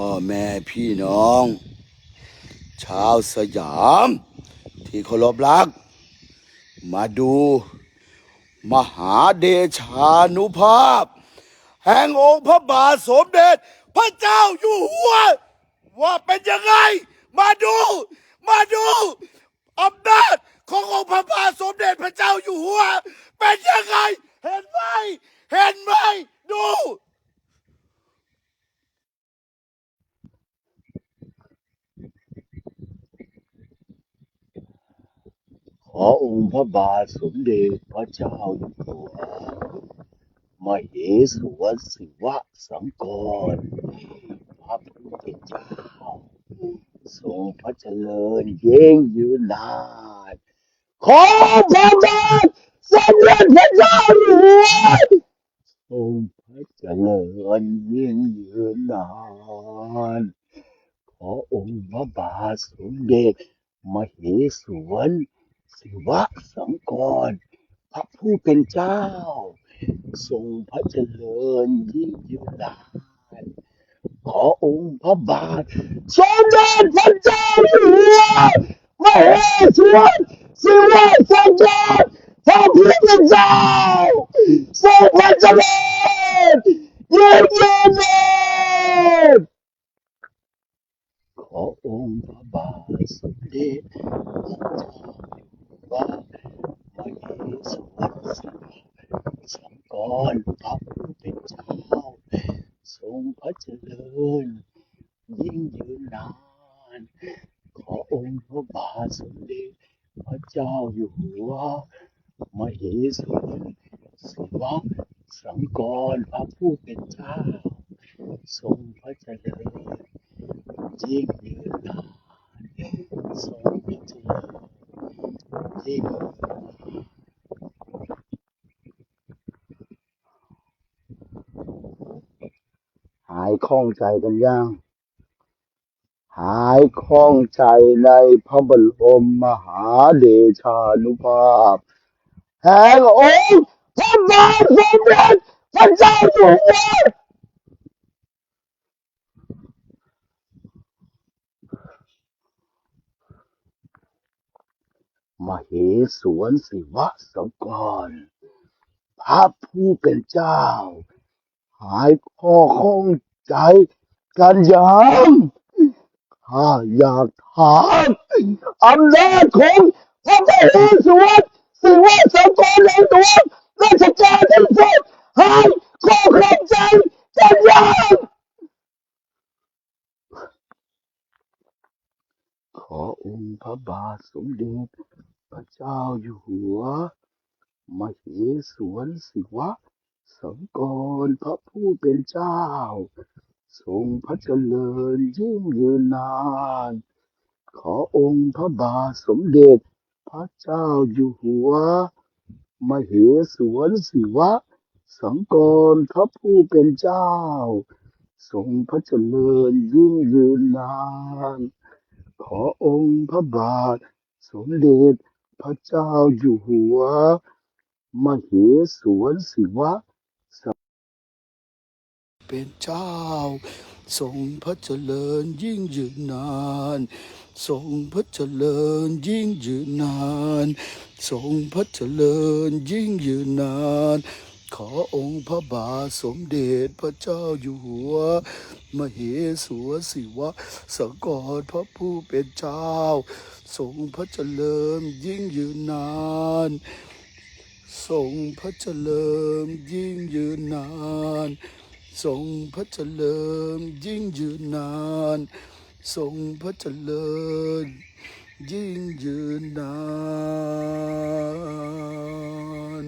พ่อแม่พี่น้อง ชาวสยาม ที่เคารพรัก มาดู มหาเดชานุภาพ แห่งองค์พระบาทสมเด็จ พระเจ้าอยู่หัว ว่าเป็นยังไง มาดู มาดูอำนาจขององค์พระบาทสมเด็จพระเจ้าอยู่หัว เป็นยังไง เห็นไหม เห็นไหม ดู อองค์พระบาทสมเด็จพระเจ้าอยู่หัวมเหสวนศิวะสังกรพระพุทธเจ้าทรงพระเจริญเย่งยืนนานขอพระบาทสมเด็จพระเจ้าอยู่หัวทรงพระเจริญยิ่งยืนนานขอองค์พระบาทสมเด็จมเหสวน ศิวะสังกร พระผู้เป็นเจ้า ทรงพระเจริญยิ่งยืนนานขอองค์พระบาทสมเด็จพระเจ้าอยู่หัวมเหสวนศิวะสังกรพระผู้เป็นเจ้าทรงพระเจริญยิ่งยืนนานขอองค์พระบาทสมเด็จพระเจ้าอยู่ หัวมเหสวนศิวะสังกรพระผู้เป็นเจ้าทรงพระเจริญยิ่งยืนนาน ขอองค์พระบาทสมเด็จพระเจ้าอยู่หัวมเหสวนศิวะสังกรพระผู้เป็นเจ้า ทรงพระเจริญยิ่งยืนนานทรงพระเจริญยิ่งยืนนาน คล่องใจกันยังหายคล่องใจในพระบรมมหาเดชานุภาพแห่งองค์พระบาทสมเด็จพระเจ้าอยู่หัวมเหสวนศิวะสังกรพระผู้เป็นเจ้า หายข้อข้อง ใจกันยังข้าอยากถามอำนาจของพระมเหสวนศิวะสังกรในตัวราชการที่สุดหายข้อข้องใจกันยังขอองค์พระบาทสมเด็จพระเจ้าอยู่หัวมเหสวนศิวะสังกรพระผู้เป็นเจ้า ทรงพระเจริญยิ่งยืนนาน ขอองค์พระบาทสมเด็จ พระเจ้าอยู่หัวมเหสวนศิวะ สังกรพระผู้เป็นเจ้า ทรงพระเจริญยิ่งยืนนาน ขอองค์พระบาทสมเด็จพระเจ้าอยู่หัวมเหสวนศิวะ เป็นเจ้า ทรงพระเจริญยิ่งยืนนาน ทรงพระเจริญยิ่งยืนนาน ทรงพระเจริญยิ่งยืนนาน ขอองค์พระบาทสมเด็จพระเจ้าอยู่หัว มเหสวนศิวะสังกรพระผู้เป็นเจ้า ทรงพระเจริญยิ่งยืนนานทรงพระเจริญยิ่งยืนนาน ทรงพระเจริญยิ่งยืนนาน ทรงพระเจริญยิ่งยืนนาน